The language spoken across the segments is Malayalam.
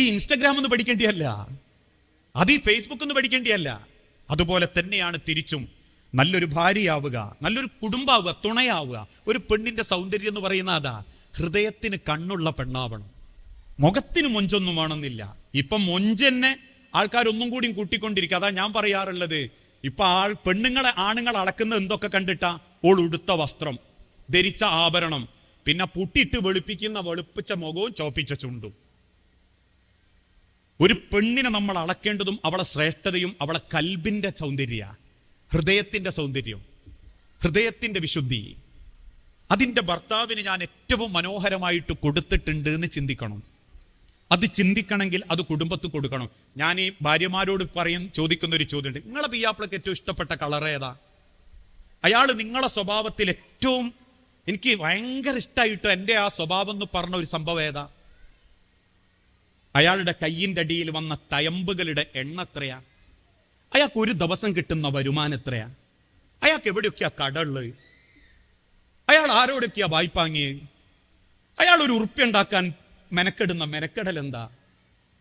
ഈ ഇൻസ്റ്റഗ്രാം ഒന്ന് പഠിക്കേണ്ടിയല്ല. അത് ഈ ഫേസ്ബുക്ക് ഒന്ന് പഠിക്കേണ്ടിയല്ല. അതുപോലെ തന്നെയാണ് തിരിച്ചും നല്ലൊരു ഭാര്യയാവുക നല്ലൊരു കുടുംബാവുക തുണയാവുക. ഒരു പെണ്ണിന്റെ സൗന്ദര്യം എന്ന് പറയുന്ന അതാ ഹൃദയത്തിന് കണ്ണുള്ള പെണ്ണാവണം. മുഖത്തിന് മൊഞ്ചൊന്നും വേണമെന്നില്ല. ഇപ്പൊ മൊഞ്ചെന്നെ ആൾക്കാരൊന്നും കൂടി കൂട്ടിക്കൊണ്ടിരിക്കുക. അതാ ഞാൻ പറയാറുള്ളത്. ഇപ്പൊ ആൾ പെണ്ണുങ്ങളെ ആണുങ്ങൾ അളക്കുന്നത് എന്തൊക്കെ കണ്ടിട്ടാ? ഓൾ ഉടുത്ത വസ്ത്രം ധരിച്ച ആഭരണം. പിന്നെ പുട്ടിട്ട് വെളുപ്പിക്കുന്ന വെളുപ്പിച്ച മുഖവും ചോപ്പിച്ച ചുണ്ടും. ഒരു പെണ്ണിനെ നമ്മൾ അളക്കേണ്ടതും അവളെ ശ്രേഷ്ഠതയും അവളെ കൽബിന്റെ സൗന്ദര്യ ഹൃദയത്തിന്റെ സൗന്ദര്യം ഹൃദയത്തിന്റെ വിശുദ്ധി. അതിന്റെ ഭർത്താവിന് ഞാൻ ഏറ്റവും മനോഹരമായിട്ട് കൊടുത്തിട്ടുണ്ട് എന്ന് ചിന്തിക്കണം. അത് ചിന്തിക്കണമെങ്കിൽ അത് കുടുംബത്ത് കൊടുക്കണം. ഞാൻ ഈ ഭാര്യമാരോട് പറയും ചോദിക്കുന്ന ഒരു ചോദ്യമുണ്ട്. നിങ്ങളെ പിയാപ്പിളക്ക് ഏറ്റവും ഇഷ്ടപ്പെട്ട കളർ ഏതാ? അയാൾ നിങ്ങളെ സ്വഭാവത്തിൽ ഏറ്റവും എനിക്ക് ഭയങ്കര ഇഷ്ടമായിട്ട് എന്റെ ആ സ്വഭാവം എന്ന് പറഞ്ഞ ഒരു സംഭവം ഏതാ? അയാളുടെ കയ്യിന്റെ അടിയിൽ വന്ന തയമ്പുകളുടെ എണ്ണ എത്രയാ? അയാൾക്ക് ഒരു ദിവസം കിട്ടുന്ന വരുമാനം എത്രയാ? അയാൾക്ക് എവിടെയൊക്കെയാ കടള്ളത് അയാൾ ആരോടൊക്കെയാ വായ്പാങ്ങി അയാൾ ഒരു ഉറുപ്പ്യുണ്ടാക്കാൻ മെനക്കെടുന്ന മെനക്കെടൽ എന്താ?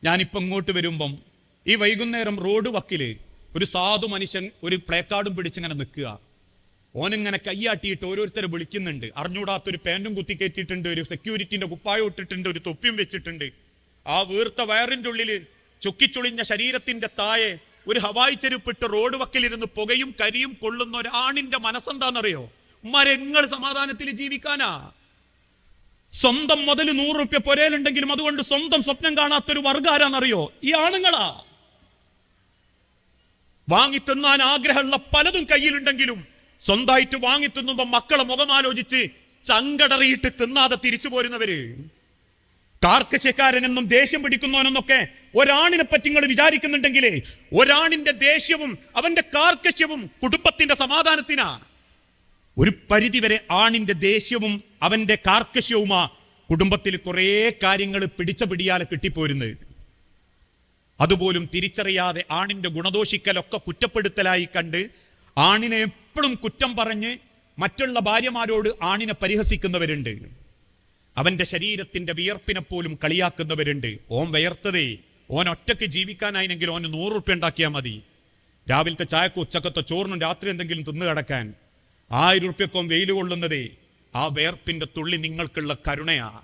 ഞാനിപ്പോ ഇങ്ങോട്ട് വരുമ്പം ഈ വൈകുന്നേരം റോഡ് വക്കിൽ ഒരു സാധു മനുഷ്യൻ ഒരു പ്ലേ കാർഡും പിടിച്ചിങ്ങനെ നിൽക്കുക. ഓനിങ്ങനെ കൈയാട്ടിയിട്ട് ഓരോരുത്തരെ വിളിക്കുന്നുണ്ട്. അറിഞ്ഞൂടാത്തൊരു പാന്റും കുത്തി കയറ്റിയിട്ടുണ്ട് ഒരു സെക്യൂരിറ്റിന്റെ കുപ്പായം ഇട്ടിട്ടുണ്ട് ഒരു തൊപ്പിയും വെച്ചിട്ടുണ്ട്. ആ വീർത്ത വയറിന്റെ ഉള്ളിൽ ചുക്കിച്ചുളിഞ്ഞ ശരീരത്തിന്റെ താഴെ ഒരു ഹവായി ചെരുപ്പിട്ട് റോഡ് വക്കിലിരുന്ന് പുകയും കരിയും കൊള്ളുന്ന ഒരാണിന്റെ മനസ്സെന്താണെന്നറിയോ മരങ്ങൾ സമാധാനത്തിൽ ജീവിക്കാനാ. സ്വന്തം മുതൽ നൂറ് റുപ്യ പൊരയിലുണ്ടെങ്കിലും അതുകൊണ്ട് സ്വന്തം സ്വപ്നം കാണാത്തൊരു വർഗാരാന്നറിയോ? ഈ ആണുങ്ങളാ. വാങ്ങി തിന്നാൻ ആഗ്രഹമുള്ള പലതും കയ്യിലുണ്ടെങ്കിലും സ്വന്തമായിട്ട് വാങ്ങി തിന്നുമ്പോ മക്കളെ മുഖമാലോചിച്ച് ചങ്കടറിയിട്ട് തിന്നാതെ തിരിച്ചു പോരുന്നവര്. കാർക്കശ്യക്കാരനെന്നും ദേഷ്യം പിടിക്കുന്നവനെന്നൊക്കെ ഒരാണിനെ പറ്റി നിങ്ങൾ വിചാരിക്കുന്നുണ്ടെങ്കിലേ ഒരാണിന്റെ ദേഷ്യവും അവന്റെ കാർക്കശ്യവും കുടുംബത്തിന്റെ സമാധാനത്തിനാ. ഒരു പരിധിവരെ ആണിന്റെ ദേഷ്യവും അവന്റെ കാർക്കശ്യവുമാ കുടുംബത്തിൽ കുറേ കാര്യങ്ങൾ പിടിച്ച പിടിയാലെ കിട്ടിപ്പോരുന്നത്. അതുപോലും തിരിച്ചറിയാതെ ആണിന്റെ ഗുണദോഷിക്കലൊക്കെ കുറ്റപ്പെടുത്തലായി കണ്ട് ആണിനെ എപ്പോഴും കുറ്റം പറഞ്ഞ് മറ്റുള്ള ഭാര്യമാരോട് ആണിനെ പരിഹസിക്കുന്നവരുണ്ട്. അവന്റെ ശരീരത്തിന്റെ വിയർപ്പിനെ പോലും കളിയാക്കുന്നവരുണ്ട്. ഓൻ വിയർത്തതേ. ഓൻ ഒറ്റയ്ക്ക് ജീവിക്കാനായിനെങ്കിൽ ഓന് നൂറ് ഉറുപ്പ്യ ഉണ്ടാക്കിയാൽ മതി. രാവിലത്തെ ചായക്കോ ഉച്ചക്കത്തെ ചോറിനും രാത്രി എന്തെങ്കിലും തിന്നു കിടക്കാൻ ആയിരം ഉറുപ്പ്യക്കോം വെയിൽ കൊള്ളുന്നതേ. ആ വേർപ്പിന്റെ തുള്ളി നിങ്ങൾക്കുള്ള കരുണയാ.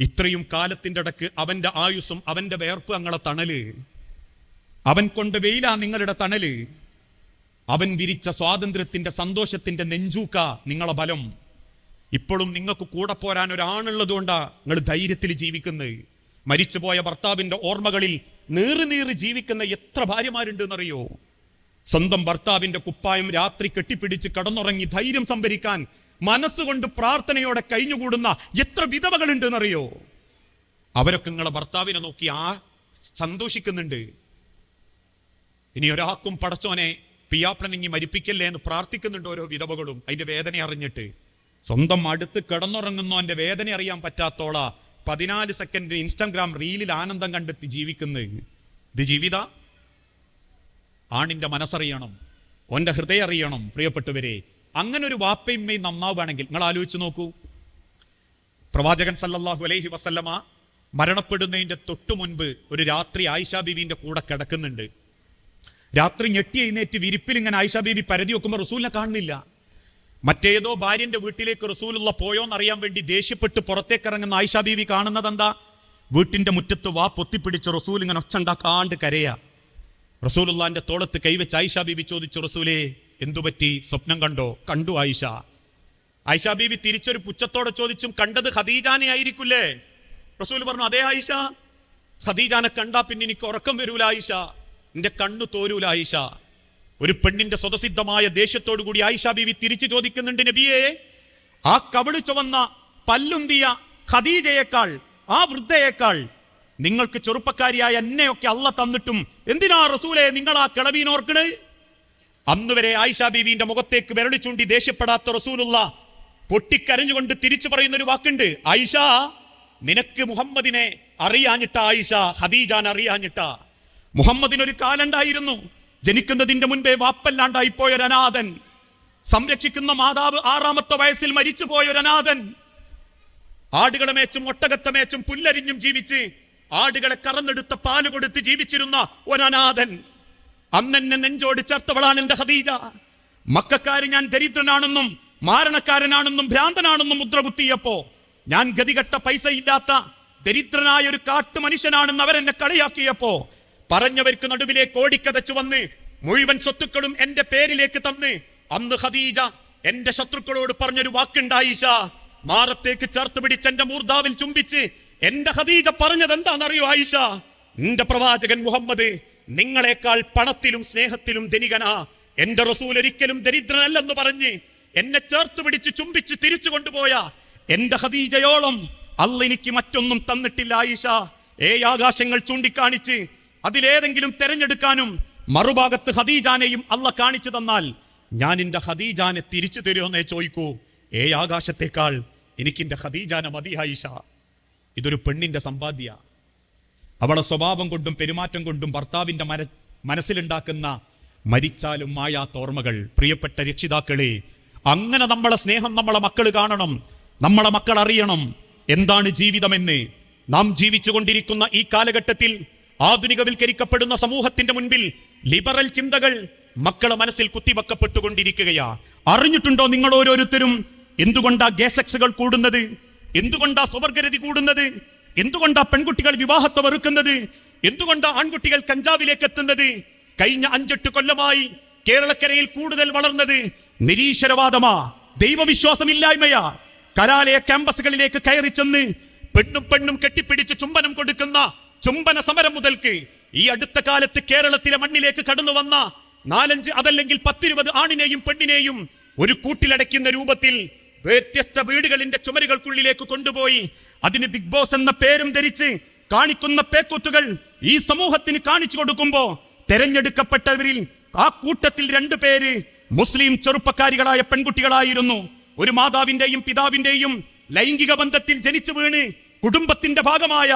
ഇത്രയും കാലത്തിന്റെ ഇടയ്ക്ക് അവന്റെ ആയുസ്സും അവന്റെ വേർപ്പ് അങ്ങളെ തണൽ. അവൻ കൊണ്ട് വെയിലാ നിങ്ങളുടെ തണൽ. അവൻ വിരിച്ച സ്വാതന്ത്ര്യത്തിന്റെ സന്തോഷത്തിന്റെ നെഞ്ചൂക്ക നിങ്ങളെ ബലം. ഇപ്പോഴും നിങ്ങൾക്ക് കൂടെ പോരാൻ ഒരാണുള്ളത് കൊണ്ടാ നിങ്ങൾ ധൈര്യത്തിൽ ജീവിക്കുന്നത്. മരിച്ചുപോയ ഭർത്താവിന്റെ ഓർമ്മകളിൽ നീറി നീറി ജീവിക്കുന്ന എത്ര ഭാര്യമാരുണ്ട് എന്നറിയോ സ്വന്തം ഭർത്താവിന്റെ കുപ്പായം രാത്രി കെട്ടിപ്പിടിച്ച് കടന്നുറങ്ങി ധൈര്യം സംഭരിക്കാൻ മനസ്സുകൊണ്ട് പ്രാർത്ഥനയോടെ കഴിഞ്ഞുകൂടുന്ന എത്ര വിധവകളുണ്ട് എന്നറിയോ അവരൊക്കെ നിങ്ങളെ ഭർത്താവിനെ നോക്കി ആ സന്തോഷിക്കുന്നുണ്ട്. ഇനി ഒരാൾക്കും പടച്ചോനെ പിയാപ്പനങ്ങി മരിപ്പിക്കല്ലേ എന്ന് പ്രാർത്ഥിക്കുന്നുണ്ട് ഓരോ വിധവകളും. അതിന്റെ വേദന അറിഞ്ഞിട്ട്. സ്വന്തം അടുത്ത് കിടന്നുറങ്ങുന്നവന്റെ വേദന അറിയാൻ പറ്റാത്തോള. പതിനാല് സെക്കൻഡ് ഇൻസ്റ്റാഗ്രാം റീലിൽ ആനന്ദം കണ്ടെത്തി ജീവിക്കുന്നത് ഇത് ജീവിത? ആണിന്റെ മനസ്സറിയണം. ഓന്റെ ഹൃദയം അറിയണം പ്രിയപ്പെട്ടവരെ. അങ്ങനെ ഒരു വാപ്പയമ്മയും നന്നാവുകയാണെങ്കിൽ നിങ്ങൾ ആലോചിച്ച് നോക്കൂ. പ്രവാചകൻ സല്ലല്ലാഹു അലൈഹി വസല്ലമ മരണപ്പെടുന്നതിന്റെ തൊട്ടു മുൻപ് ഒരു രാത്രി ആയിഷ ബീവിന്റെ കൂടെ കിടക്കുന്നുണ്ട്. രാത്രി ഞെട്ടി എഴുന്നേറ്റ് വിരിപ്പിൽ ഇങ്ങനെ ആയിഷ ബീവി പരതി വെക്കുമ്പോൾ റസൂലിനെ കാണുന്നില്ല. മറ്റേതോ ഭാര്യന്റെ വീട്ടിലേക്ക് റസൂലുള്ള പോയോന്നറിയാൻ വേണ്ടി ദേഷ്യപ്പെട്ട് പുറത്തേക്ക് ഇറങ്ങുന്ന ആയിഷ ബീവി കാണുന്നത് എന്താ വീട്ടിന്റെ മുറ്റത്ത് വാ പൊത്തിപ്പിടിച്ച് റസൂൽ ഇങ്ങനെ ഒച്ചണ്ടാക്കാണ്ട് കരയാ. റസൂലുള്ളാന്റെ തോളത്ത് കൈവച്ച് ആയിഷ ബീവി ചോദിച്ചു റസൂലേ എന്തുപറ്റി സ്വപ്നം കണ്ടോ? കണ്ടു ആയിഷ. ആയിഷ ബീവി തിരിച്ചൊരു പുച്ഛത്തോടെ ചോദിച്ചും കണ്ടത് ഖദീജാനെ ആയിരിക്കില്ലേ? റസൂൽ പറഞ്ഞു അതേ ആയിഷ. ഖദീജാനെ കണ്ടാ പിന്നെ എനിക്ക് ഉറക്കം വരൂല ആയിഷ. എന്റെ കണ്ണു തോരൂല ആയിഷ. ഒരു പെണ്ണിന്റെ സ്വതസിദ്ധമായ ദേഷ്യത്തോടു കൂടി ആയിഷ ബീവി തിരിച്ചു ചോദിക്കുന്നുണ്ട് നബിയെ. ആ കവിളു ചുവന്ന പല്ലുന്തിയ ഖദീജയേക്കാൾ ആ വൃദ്ധയേക്കാൾ നിങ്ങൾക്ക് ചെറുപ്പക്കാരിയായ എന്നെയൊക്കെ അല്ല തന്നിട്ടും എന്തിനാ റസൂലെ നിങ്ങൾ ആ കിളവീനോർക്കണ് അന്ന് വരെ ആയിഷ ബീവിന്റെ മുഖത്തേക്ക് വിരളി ചൂണ്ടി ദേഷ്യപ്പെടാത്ത റസൂലുള്ള പൊട്ടിക്കരഞ്ഞുകൊണ്ട് തിരിച്ചു പറയുന്ന ഒരു വാക്കുണ്ട്. ആയിഷ നിനക്ക് മുഹമ്മദിനെ അറിയാഞ്ഞിട്ട ആയിഷ ഹദീജാൻ അറിയാഞ്ഞിട്ട. മുഹമ്മദിനൊരു കാലുണ്ടായിരുന്നു ജനിക്കുന്നതിന്റെ മുൻപേ വാപ്പല്ലാണ്ടായി പോയൊരു അനാഥൻ സംരക്ഷിക്കുന്ന മാതാവ് ആറാമത്തെ വയസ്സിൽ മരിച്ചു അനാഥൻ ആടുകളെ മേച്ചും ഒട്ടകത്തെ മേച്ചും പുല്ലരിഞ്ഞും ജീവിച്ച് ആടുകളെ കറന്നെടുത്ത പാൽ കൊടുത്ത് ജീവിച്ചിരുന്ന ഒരനാഥൻ. അന്നെന്നെ നെഞ്ചോട് ചേർത്തവളാണ് എന്റെ ഹദീജ മക്കാര് ഞാൻ ദരിദ്രനാണെന്നും മാരണക്കാരനാണെന്നും ഭ്രാന്തനാണെന്നും മുദ്ര കുത്തിയപ്പോ ഞാൻ ഗതികെട്ട പൈസ ഇല്ലാത്ത ദരിദ്രനായ ഒരു കാട്ടു മനുഷ്യനാണെന്ന് അവരെന്നെ കളിയാക്കിയപ്പോ പറഞ്ഞവർക്ക് നടുവിലേക്ക് ഓടിക്കതച്ചു വന്ന് മുഴുവൻ സ്വത്തുക്കളും എന്റെ പേരിലേക്ക് തന്ന്. അന്ന് ഖദീജ എന്റെ ശത്രുക്കളോട് പറഞ്ഞൊരു വാക്കുണ്ടായിഷ മാറത്തേക്ക് ചേർത്ത് പിടിച്ച് എന്റെ മൂർദാവിൽ ചുംബിച്ച് എന്റെ ഖദീജ പറഞ്ഞത് എന്താണെന്നറിയോ ആയിഷ എന്റെ പ്രവാചകൻ മുഹമ്മദ് നിങ്ങളെക്കാൾ പണത്തിലും സ്നേഹത്തിലും ധനികനാ. എന്റെ റസൂൽ ഒരിക്കലും ദരിദ്രനല്ലെന്ന് പറഞ്ഞ് എന്നെ ചേർത്ത് പിടിച്ച് ചുംബിച്ച് തിരിച്ചു കൊണ്ടുപോയ എന്റെ ഹദീജയോളം അല്ല എനിക്ക് മറ്റൊന്നും തന്നിട്ടില്ല ആയിഷ ഏ ആകാശങ്ങൾ ചൂണ്ടിക്കാണിച്ച് അതിലേതെങ്കിലും തെരഞ്ഞെടുക്കാനും മറുഭാഗത്ത് ഹദീജാനെയും അല്ല കാണിച്ചു തന്നാൽ ഞാൻ എന്റെ ഹദീജാനെ തിരിച്ചു തരുമെന്നേ ചോദിക്കൂ. ഏ ആകാശത്തേക്കാൾ എനിക്ക് എന്റെ ഖദീജാനെ മതി ആയിഷ. ഇതൊരു പെണ്ണിന്റെ സമ്പാദ്യ. അവളെ സ്വഭാവം കൊണ്ടും പെരുമാറ്റം കൊണ്ടും ഭർത്താവിന്റെ മര മനസ്സിലുണ്ടാക്കുന്ന മരിച്ചാലും മായാത്ത ഓർമ്മകൾ. പ്രിയപ്പെട്ട രക്ഷിതാക്കളെ അങ്ങനെ നമ്മളെ സ്നേഹം നമ്മളെ മക്കൾ കാണണം നമ്മളെ മക്കൾ അറിയണം. എന്താണ് ജീവിതമെന്ന് നാം ജീവിച്ചുകൊണ്ടിരിക്കുന്ന ഈ കാലഘട്ടത്തിൽ ആധുനികവൽക്കരിക്കപ്പെടുന്ന സമൂഹത്തിന്റെ മുൻപിൽ ലിബറൽ ചിന്തകൾ മക്കളെ മനസ്സിൽ കുത്തിവെക്കപ്പെട്ടുകൊണ്ടിരിക്കുകയാ. അറിഞ്ഞിട്ടുണ്ടോ നിങ്ങൾ ഓരോരുത്തരും എന്തുകൊണ്ടാ ഗേസെക്സുകൾ കൂടുന്നത്? എന്തുകൊണ്ടാ സ്വവർഗരതി കൂടുന്നത്? എന്തുകൊണ്ടാ പെൺകുട്ടികൾ വിവാഹത്തെ വെറുക്കുന്നത്? എന്തുകൊണ്ടാ ആൺകുട്ടികൾ കഞ്ചാവിലേക്ക് എത്തുന്നത്? കഴിഞ്ഞ അഞ്ചെട്ട് കൊല്ലമായി കേരളക്കരയിൽ കൂടുതൽ വളർന്നത് നിരീശ്വരവാദമാ. ദൈവവിശ്വാസമില്ലായ്മയാ. കലാലയ ക്യാമ്പസുകളിലേക്ക് കയറി ചെന്ന് പെണ്ണും പെണ്ണും കെട്ടിപ്പിടിച്ച് ചുംബനം കൊടുക്കുന്ന ചുംബന സമരം മുതൽക്ക് ഈ അടുത്ത കാലത്ത് കേരളത്തിലെ മണ്ണിലേക്ക് കടന്നു വന്ന നാലഞ്ച് അതല്ലെങ്കിൽ പത്തിരുപത് ആണിനെയും പെണ്ണിനെയും ഒരു കൂട്ടിലടയ്ക്കുന്ന രൂപത്തിൽ വ്യത്യസ്ത വീടുകളിന്റെ ചുമരുകൾക്കുള്ളിലേക്ക് കൊണ്ടുപോയി അതിന് ബിഗ് ബോസ് എന്ന പേരും ധരിച്ച് കാണിക്കുന്ന പേക്കൂത്തുകൾ ഈ സമൂഹത്തിന് കാണിച്ചു കൊടുക്കുമ്പോ തെരഞ്ഞെടുക്കപ്പെട്ടവരിൽ ആ കൂട്ടത്തിൽ രണ്ടു പേര് മുസ്ലിം ചെറുപ്പക്കാരികളായ പെൺകുട്ടികളായിരുന്നു. ഒരു മാതാവിന്റെയും പിതാവിന്റെയും ലൈംഗിക ബന്ധത്തിൽ ജനിച്ചു വീണ് കുടുംബത്തിന്റെ ഭാഗമായ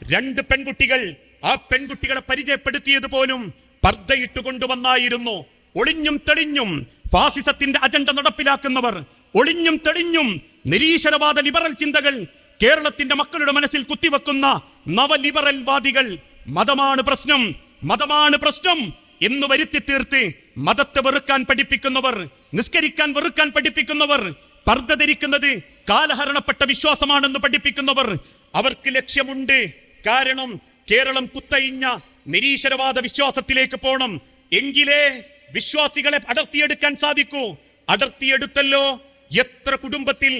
രണ്ട് പെൺകുട്ടികൾ ആ പെൺകുട്ടികളെ പരിചയപ്പെടുത്തിയത് പോലും പർദ്ദയിട്ട് കൊണ്ടുവന്നായിരുന്നു ഒളിഞ്ഞും തെളിഞ്ഞും ഫാസിസത്തിന്റെ അജണ്ട നടപ്പിലാക്കുന്നവർ ഒളിഞ്ഞും തെളിഞ്ഞും നിരീശ്വരവാദ ലിബറൽ ചിന്തകൾ കേരളത്തിന്റെ മക്കളുടെ മനസ്സിൽ കുത്തിവെക്കുന്ന നവലിബറൽ വാദികൾ മതമാണ് പ്രശ്നം മതമാണ് പ്രശ്നം എന്ന് വരുത്തി തീർത്ത് മതത്തെ വെറുക്കാൻ പഠിപ്പിക്കുന്നവർ നിസ്കരിക്കാൻ വെറുക്കാൻ പഠിപ്പിക്കുന്നവർ പർദ്ധ ധരിക്കുന്നത് കാലഹരണപ്പെട്ട വിശ്വാസമാണെന്ന് പഠിപ്പിക്കുന്നവർ അവർക്ക് ലക്ഷ്യമുണ്ട്. കാരണം കേരളം കുത്തയിഞ്ഞ നിരീശ്വരവാദ വിശ്വാസത്തിലേക്ക് പോകണം എങ്കിലേ വിശ്വാസികളെ അടർത്തിയെടുക്കാൻ സാധിക്കൂ. അടർത്തിയെടുത്തല്ലോ. എത്ര കുടുംബത്തിൽ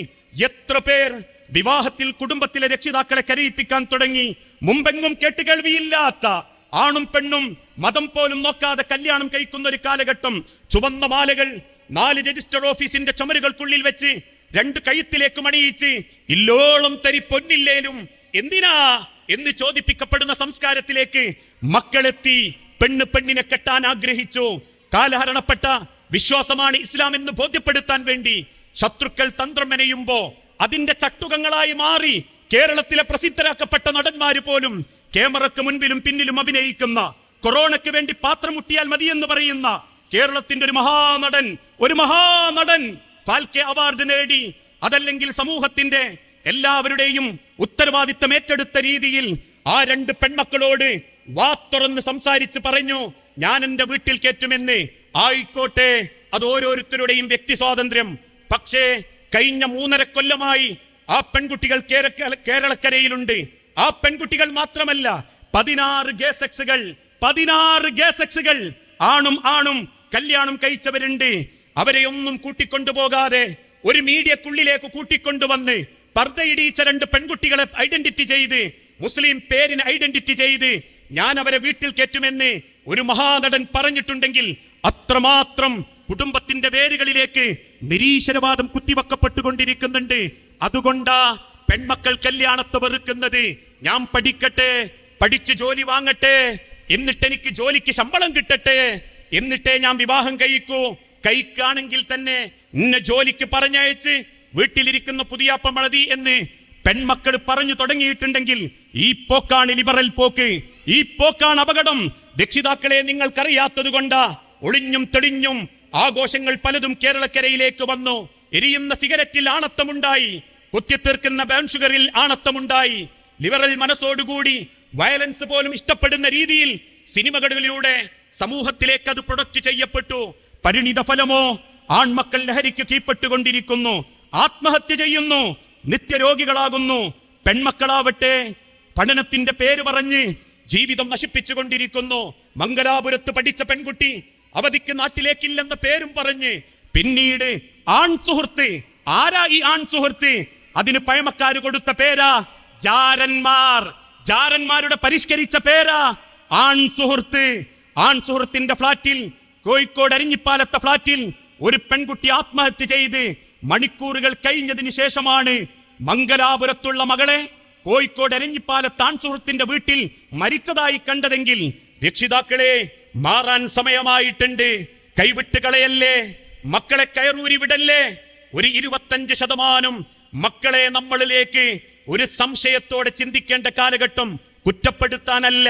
എത്ര പേർ വിവാഹത്തിൽ കുടുംബത്തിലെ രക്ഷിതാക്കളെ കരയിപ്പിക്കാൻ തുടങ്ങി. മുമ്പെങ്ങും കേട്ടുകേൾവിയില്ലാത്ത ആണും പെണ്ണും മതം പോലും നോക്കാതെ കല്യാണം കഴിക്കുന്ന ഒരു കാലഘട്ടം ചുവന്ന മാലകൾ നാല് രജിസ്റ്റർ ഓഫീസിന്റെ ചുമരുകൾക്കുള്ളിൽ വെച്ച് രണ്ട് കഴുത്തിലേക്ക് മണിയിച്ച് ഇല്ലോളം തരി പൊന്നില്ലേലും എന്തിനാ എന്ന് ചോദിപ്പിക്കപ്പെടുന്ന സംസ്കാരത്തിലേക്ക് മക്കളെത്തി പെണ്ണ് പെണ്ണിനെ കെട്ടാൻ ആഗ്രഹിച്ചു. കാലഹരണപ്പെട്ട വിശ്വാസമാണ് ഇസ്ലാം എന്ന് ബോധ്യപ്പെടുത്താൻ വേണ്ടി ശത്രുക്കൾ തന്ത്രം മെനയുമ്പോ അതിന്റെ ചട്ടുകങ്ങളായി മാറി കേരളത്തിലെ പ്രസിദ്ധരാക്കപ്പെട്ട നടന്മാര് പോലും ക്യാമറക്ക് മുൻപിലും പിന്നിലും അഭിനയിക്കുന്ന കൊറോണയ്ക്ക് വേണ്ടി പാത്രം മുട്ടിയാൽ മതിയെന്ന് പറയുന്ന കേരളത്തിന്റെ ഒരു മഹാനടൻ ഒരു മഹാനടൻ ഫാൽക്കെ അവാർഡ് നേടി. അതല്ലെങ്കിൽ സമൂഹത്തിന്റെ എല്ലാവരുടെയും ഉത്തരവാദിത്തം ഏറ്റെടുത്ത രീതിയിൽ ആ രണ്ട് പെൺമക്കളോട് വാ തുറന്ന് സംസാരിച്ച് പറഞ്ഞു ഞാൻ എന്റെ വീട്ടിൽ കയറ്റുമെന്ന്. ആയിക്കോട്ടെ അത് ഓരോരുത്തരുടെയും വ്യക്തി സ്വാതന്ത്ര്യം. പക്ഷേ കഴിഞ്ഞ മൂന്നര കൊല്ലമായി ആ പെൺകുട്ടികൾ കേരളക്കരയിലുണ്ട്. ആ പെൺകുട്ടികൾ മാത്രമല്ല പതിനാറ് ഗേസെക്സുകൾ പതിനാറ് ഗേസെക്സുകൾ ആണും ആണും കല്യാണം കഴിച്ചവരുണ്ട്. അവരെ ഒന്നും കൂട്ടിക്കൊണ്ടുപോകാതെ ഒരു മീഡിയക്കുള്ളിലേക്ക് കൂട്ടിക്കൊണ്ടുവന്ന് പർദ്ദയിടിയിച്ച രണ്ട് പെൺകുട്ടികളെ ഐഡന്റിറ്റി ചെയ്ത് മുസ്ലിം പേരിന് ഐഡന്റിറ്റി ചെയ്ത് ഞാൻ അവരെ വീട്ടിൽ കയറ്റുമെന്ന് ഒരു മഹാനടൻ പറഞ്ഞിട്ടുണ്ടെങ്കിൽ അത്രമാത്രം കുടുംബത്തിന്റെ വേരുകളിലേക്ക് നിരീശ്വരവാദം കുത്തിവെക്കപ്പെട്ടുകൊണ്ടിരിക്കുന്നുണ്ട്. അതുകൊണ്ടാ പെൺമക്കൾ കല്യാണത്തെ വെറുക്കുന്നത്. ഞാൻ പഠിക്കട്ടെ പഠിച്ച് ജോലി വാങ്ങട്ടെ എന്നിട്ട് എനിക്ക് ജോലിക്ക് ശമ്പളം കിട്ടട്ടെ എന്നിട്ടേ ഞാൻ വിവാഹം കഴിക്കൂ. കഴിക്കാണെങ്കിൽ തന്നെ ഇന്ന ജോലിക്ക് പറഞ്ഞയച്ച് വീട്ടിലിരിക്കുന്ന പുതിയാപ്പ മളതി എന്ന് പെൺമക്കൾ പറഞ്ഞു തുടങ്ങിയിട്ടുണ്ടെങ്കിൽ ഈ പോക്കാണ് ലിബറൽ പോക്ക്. ഈ പോക്കാണ് അപകടം. രക്ഷിതാക്കളെ നിങ്ങൾക്കറിയാത്തത് കൊണ്ടാ ഒളിഞ്ഞും തെളിഞ്ഞും ആഘോഷങ്ങൾ പലതും കേരളക്കരയിലേക്ക് വന്നു. എരിയുന്ന സിഗരറ്റിൽ ആണത്തമുണ്ടായി. കുത്തിത്തീർക്കുന്ന ബ്രൗൺ ഷുഗറിൽ ആണത്തമുണ്ടായി. ലിബറൽ മനസ്സോടുകൂടി വയലൻസ് പോലും ഇഷ്ടപ്പെടുന്ന രീതിയിൽ സിനിമകളിലൂടെ സമൂഹത്തിലേക്ക് അത് പ്രൊഡക്റ്റ് ചെയ്യപ്പെട്ടു. പരിണിത ഫലമോ ആൺമക്കൾ ലഹരിക്ക് കീഴ്പ്പെട്ടുകൊണ്ടിരിക്കുന്നു. ആത്മഹത്യ ചെയ്യുന്നു നിത്യരോഗികളാകുന്നു പെൺമക്കളാവട്ടെ പഠനത്തിന്റെ പേര് പറഞ്ഞ് ജീവിതം നശിപ്പിച്ചുകൊണ്ടിരിക്കുന്നു. മംഗലാപുരത്ത് പഠിച്ച പെൺകുട്ടി അവധിക്ക് നാട്ടിലേക്കില്ലെന്ന പേരും പറഞ്ഞ് പിന്നീട് ആൺ സുഹൃത്ത് ആരാ ഈ ആൺ സുഹൃത്ത് അതിന് പഴമക്കാര് കൊടുത്ത പേരാ ജാരന്മാർ. ജാരന്മാരുടെ പരിഷ്കരിച്ച പേരാ ആൺ സുഹൃത്ത് ആൺ സുഹൃത്തിന്റെ ഫ്ളാറ്റിൽ കോഴിക്കോട് അരിഞ്ഞിപ്പാലത്തെ ഫ്ളാറ്റിൽ ഒരു പെൺകുട്ടി ആത്മഹത്യ ചെയ്ത് മണിക്കൂറുകൾ കഴിഞ്ഞതിന് ശേഷമാണ് മംഗലാപുരത്തുള്ള മകളെ കോഴിക്കോട് എരഞ്ഞിപ്പാലത്ത് ആൺ സുഹൃത്തിന്റെ വീട്ടിൽ മരിച്ചതായി കണ്ടതെങ്കിൽ രക്ഷിതാക്കളെ മാറാൻ സമയമായിട്ടുണ്ട്. കൈവിട്ട് കളയല്ലേ? മക്കളെ കയറൂരി വിടല്ലേ? ഒരു ഇരുപത്തഞ്ച് ശതമാനം മക്കളെ നമ്മളിലേക്ക് ഒരു സംശയത്തോടെ ചിന്തിക്കേണ്ട കാലഘട്ടം കുറ്റപ്പെടുത്താനല്ല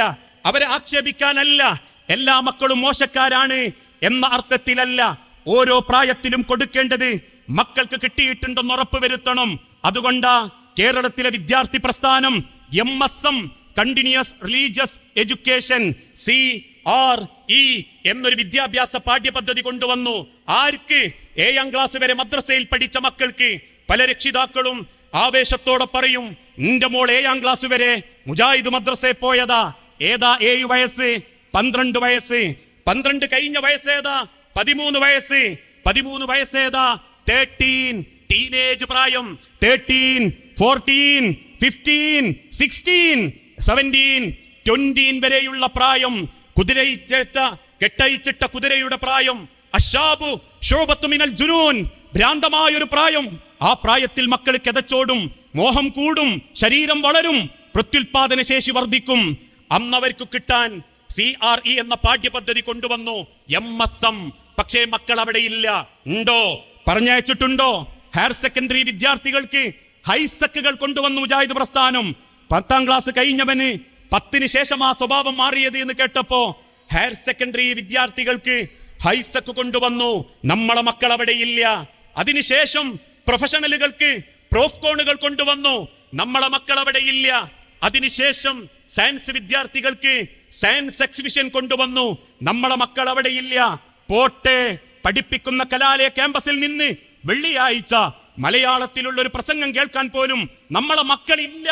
അവരെ ആക്ഷേപിക്കാനല്ല. എല്ലാ മക്കളും മോശക്കാരാണ് എന്ന അർത്ഥത്തിലല്ല ഓരോ പ്രായത്തിലും കൊടുക്കേണ്ടത് മക്കൾക്ക് കിട്ടിയിട്ടുണ്ടെന്ന് ഉറപ്പ് വരുത്തണം. അതുകൊണ്ട് കേരളത്തിലെ വിദ്യാർത്ഥി പ്രസ്ഥാനം M S M continuous religious education C R E എന്നൊരു വിദ്യാഭ്യാസ പാഠ്യപദ്ധതി കൊണ്ടുവന്നു. ആർക്ക്? ഏഴാം ക്ലാസ് വരെ മദ്രസയിൽ പഠിച്ച മക്കൾക്ക്. പല രക്ഷിതാക്കളും ആവേശത്തോടെ പറയും നിന്റെ മോൾ ഏഴാം ക്ലാസ് വരെ മുജാഹിദ് മദ്രസയിൽ പോയതാ. ഏതാ ഏഴ് വയസ്സ്? പന്ത്രണ്ട് വയസ്സ്. പന്ത്രണ്ട് കഴിഞ്ഞ വയസ്സേതാ പതിമൂന്ന് വയസ്സ്. പതിമൂന്ന് വയസ്സേതാ തേർട്ടീൻ ടീനേജ് പ്രായം thirteen fourteen fifteen sixteen seventeen twenty വരെയുള്ള പ്രായം കുതിരയിച്ചിട്ട കെട്ടയിച്ചിട്ട കുതിരയുടെ പ്രായം അഷാബു ശോഭത്തു മിനൽ ജുനൂൻ ഭ്രാന്തമായ ഒരു പ്രായം. ആ പ്രായത്തിൽ മക്കൾ കിതച്ചോടും മോഹം കൂടും ശരീരം വളരും പ്രത്യുൽപാദന ശേഷി വർദ്ധിക്കും. അന്നവർക്ക് കിട്ടാൻ സി ആർ ഇ എന്ന പാഠ്യപദ്ധതി കൊണ്ടുവന്നു. M S M. പക്ഷേ മക്കൾ അവിടെ ഇല്ല. ഉണ്ടോ? പറഞ്ഞയച്ചിട്ടുണ്ടോ? ഹയർ സെക്കൻഡറി വിദ്യാർത്ഥികൾക്ക് ഹൈസക്കുകൾ കൊണ്ടുവന്നു മുജാഹിദ് പ്രസ്ഥാനം. പത്താം ക്ലാസ് കഴിഞ്ഞവന് പത്തിന് ശേഷം ആ സ്വഭാവം മാറിയത് എന്ന് കേട്ടപ്പോ ഹയർ സെക്കൻഡറി വിദ്യാർത്ഥികൾക്ക് ഹൈസക്ക് കൊണ്ടുവന്നു. നമ്മളെ മക്കൾ അവിടെ ഇല്ല. അതിനുശേഷം പ്രൊഫഷണലുകൾക്ക് പ്രോഫ്കോണുകൾ കൊണ്ടുവന്നു. നമ്മളെ മക്കൾ അവിടെ ഇല്ല. അതിനുശേഷം സയൻസ് വിദ്യാർത്ഥികൾക്ക് സയൻസ് എക്സിബിഷൻ കൊണ്ടുവന്നു. നമ്മളെ മക്കൾ അവിടെ ഇല്ല. പോട്ടെ. പഠിപ്പിക്കുന്ന കലാലയ ക്യാമ്പസിൽ നിന്ന് വെള്ളിയാഴ്ച മലയാളത്തിലുള്ള ഒരു പ്രസംഗം കേൾക്കാൻ പോലും നമ്മളെ മക്കളില്ല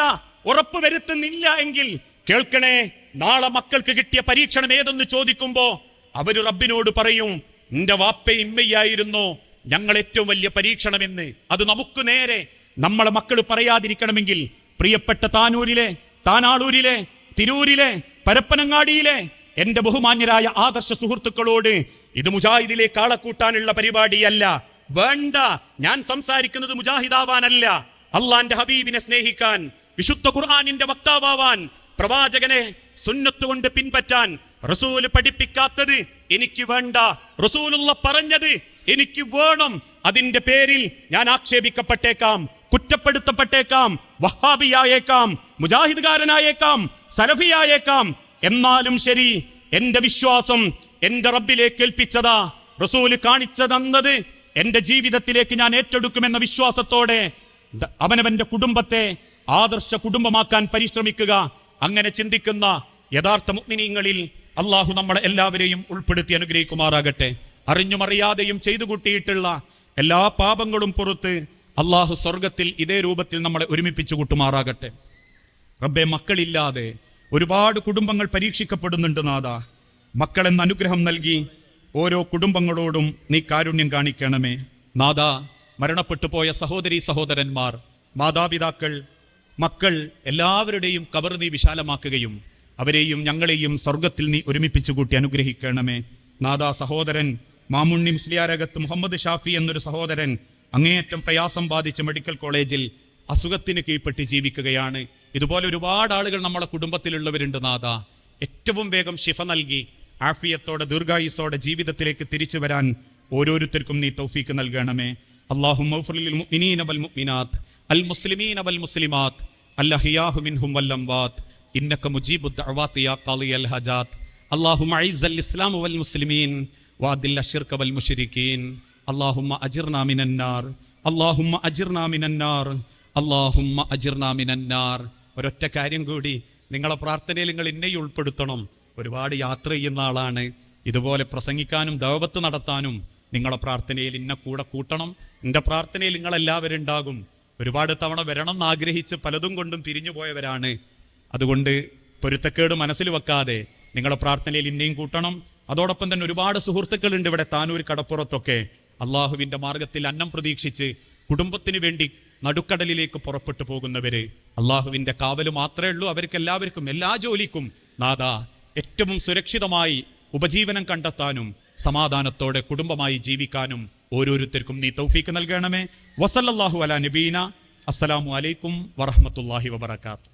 ഉറപ്പ് വരുത്തുന്നില്ല എങ്കിൽ കേൾക്കണേ നാളെ മക്കൾക്ക് കിട്ടിയ പരീക്ഷണം ഏതെന്ന് ചോദിക്കുമ്പോ അവർ റബ്ബിനോട് പറയും നിന്റെ വാപ്പ ഇമ്മയായിരുന്നു ഞങ്ങൾ ഏറ്റവും വലിയ പരീക്ഷണമെന്ന്. അത് നമുക്ക് നേരെ നമ്മളെ മക്കൾ പറയാതിരിക്കണമെങ്കിൽ പ്രിയപ്പെട്ട താനൂരിലെ താനാളൂരിലെ തിരൂരിലെ പരപ്പനങ്ങാടിയിലെ എന്റെ ബഹുമാന്യരായ ആദർശ സുഹൃത്തുക്കളോട് ഇത് മുജാഹിദിലെ കാളക്കൂട്ടാനുള്ള കൂട്ടാനുള്ള പരിപാടിയല്ല. വേണ്ട. ഞാൻ സംസാരിക്കുന്നത് മുജാഹിദാവാനല്ല. അള്ളാന്റെ ഹബീബിനെ സ്നേഹിക്കാൻ വിശുദ്ധ ഖുർആാനിന്റെ വക്താവാൻ പ്രവാചകനെ സുന്നത്ത് കൊണ്ട് പിൻപറ്റാൻ റസൂൽ പഠിപ്പിക്കാത്തത് എനിക്ക് വേണ്ട. റസൂലുള്ള പറഞ്ഞത് എനിക്ക് വേണം. അതിന്റെ പേരിൽ ഞാൻ ആക്ഷേപിക്കപ്പെട്ടേക്കാം കുറ്റപ്പെടുത്തപ്പെട്ടേക്കാം വഹാബിയായേക്കാം മുജാഹിദ്കാരനായേക്കാം സലഫിയായേക്കാം. എന്നാലും ശരി എന്റെ വിശ്വാസം എന്റെ റബ്ബിലേക്ക് ഏൽപ്പിച്ചതാ റസൂൽ കാണിച്ചു തന്നത് എന്റെ ജീവിതത്തിലേക്ക് ഞാൻ ഏറ്റെടുക്കുമെന്ന വിശ്വാസത്തോടെ അവനവന്റെ കുടുംബത്തെ ആദർശ കുടുംബമാക്കാൻ പരിശ്രമിക്കുക. അങ്ങനെ ചിന്തിക്കുന്ന യഥാർത്ഥ മുഗ്മിനീങ്ങളിൽ അള്ളാഹു നമ്മളെ എല്ലാവരെയും ഉൾപ്പെടുത്തി അനുഗ്രഹിക്കുമാറാകട്ടെ. അറിഞ്ഞുമറിയാതെയും ചെയ്തു കൂട്ടിയിട്ടുള്ള എല്ലാ പാപങ്ങളും പുറത്ത് അള്ളാഹു സ്വർഗത്തിൽ ഇതേ രൂപത്തിൽ നമ്മളെ ഒരുമിപ്പിച്ചു കൂട്ടുമാറാകട്ടെ. റബ്ബെ മക്കളില്ലാതെ ഒരുപാട് കുടുംബങ്ങൾ പരീക്ഷിക്കപ്പെടുന്നുണ്ട് നാഥ. മക്കളെന്ന അനുഗ്രഹം നൽകി ഓരോ കുടുംബങ്ങളോടും നീ കാരുണ്യം കാണിക്കണമേ. നാഥ മരണപ്പെട്ടു പോയ സഹോദരി സഹോദരന്മാർ മാതാപിതാക്കൾ മക്കൾ എല്ലാവരുടെയും കവർ നീ വിശാലമാക്കുകയും അവരെയും ഞങ്ങളെയും സ്വർഗത്തിൽ നീ ഒരുമിപ്പിച്ചു കൂട്ടി അനുഗ്രഹിക്കണമേ. നാദാ സഹോദരൻ മാമുണ്ണി മുസ്ലിയാരകത്ത് മുഹമ്മദ് ഷാഫി എന്നൊരു സഹോദരൻ അങ്ങേയറ്റം പ്രയാസം ബാധിച്ച് മെഡിക്കൽ കോളേജിൽ അസുഖത്തിന് കീഴ്പ്പെട്ട് ജീവിക്കുകയാണ്. ഇതുപോലെ ഒരുപാട് ആളുകൾ നമ്മുടെ കുടുംബത്തിലുള്ളവരുണ്ട് നാഥ ഏറ്റവും വേഗം ശിഫ നൽകി ആഫിയത്തോടെ ദീർഘായുസോടെ ജീവിതത്തിലേക്ക് തിരിച്ചു വരാൻ ഓരോരുത്തർക്കും നീ തൗഫീക്ക് നൽകണമേ اللهم اغفر للمؤمنين والمؤمنات المسلمين والمسلمات الأحياء منهم والأموات إنك مجيب الدعوات يا قاضي الحاجات اللهم أعز الإسلام والمسلمين وأذل الشرك والمشركين اللهم أجرنا من النار اللهم أجرنا من النار അള്ളാഹുമ്മ അജിർനാമിനാർ ഒരൊറ്റ കാര്യം കൂടി നിങ്ങളെ പ്രാർത്ഥനയിൽ നിങ്ങൾ എന്നെയും ഉൾപ്പെടുത്തണം ഒരുപാട് യാത്ര ചെയ്യുന്ന ആളാണ്. ഇതുപോലെ പ്രസംഗിക്കാനും ദൗവത്ത് നടത്താനും നിങ്ങളെ പ്രാർത്ഥനയിൽ ഇന്നെ കൂടെ കൂട്ടണം. എന്റെ പ്രാർത്ഥനയിൽ നിങ്ങളെല്ലാവരും ഉണ്ടാകും. ഒരുപാട് തവണ വരണം എന്ന് ആഗ്രഹിച്ച് പലതും കൊണ്ടും പിരിഞ്ഞു പോയവരാണ്. അതുകൊണ്ട് പൊരുത്തക്കേട് മനസ്സിൽ വെക്കാതെ നിങ്ങളെ പ്രാർത്ഥനയിൽ ഇന്നെയും കൂട്ടണം. അതോടൊപ്പം തന്നെ ഒരുപാട് സുഹൃത്തുക്കളുണ്ട് ഇവിടെ താനൂർ കടപ്പുറത്തൊക്കെ. അള്ളാഹുവിന്റെ മാർഗത്തിൽ അന്നം പ്രതീക്ഷിച്ച് കുടുംബത്തിന് വേണ്ടി നടുക്കടലിലേക്ക് പുറപ്പെട്ടു പോകുന്നവര്. അള്ളാഹുവിന്റെ കാവൽ മാത്രമേ ഉള്ളൂ. അവർക്ക് എല്ലാവർക്കും എല്ലാ ജോലിക്കും നാദ ഏറ്റവും സുരക്ഷിതമായി ഉപജീവനം കണ്ടെത്താനും സമാധാനത്തോടെ കുടുംബമായി ജീവിക്കാനും ഓരോരുത്തർക്കും നീ തൗഫീക്ക് നൽകണമേ. വസല്ലാഹു അല നബീന. അസ്സലാമു അലൈക്കും വറഹ്മത്തുള്ളാഹി വബറകാത്ത്